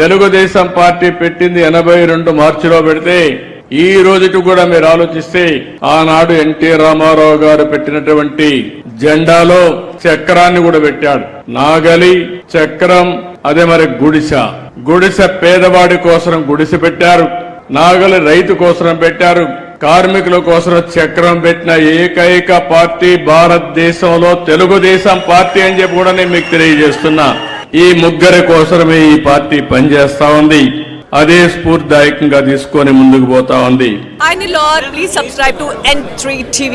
Telugu Desam party పెట్టింది ఎనభై రెండు మార్చిలో పెడితే ఈ రోజుకి కూడా మీరు ఆలోచిస్తే ఆనాడు ఎన్టీ రామారావు గారు పెట్టినటువంటి జెండాలో చక్రాన్ని కూడా పెట్టాడు. నాగలి చక్రం అదే మరి గుడిసె. గుడిస పేదవాడి కోసం గుడిసె పెట్టారు. నాగలి రైతు కోసం పెట్టారు. కార్మికుల కోసం చక్రం పెట్టిన ఏకైక పార్టీ భారతదేశంలో తెలుగుదేశం పార్టీ అని చెప్పి కూడా నేను మీకు తెలియజేస్తున్నా. ఈ ముగ్గురి కోసమే ఈ పార్టీ పనిచేస్తా ఉంది. అదే స్ఫూర్తిదాయకంగా తీసుకొని ముందుకు పోతా ఉంది. Hi Nilor, please subscribe to N3 TV.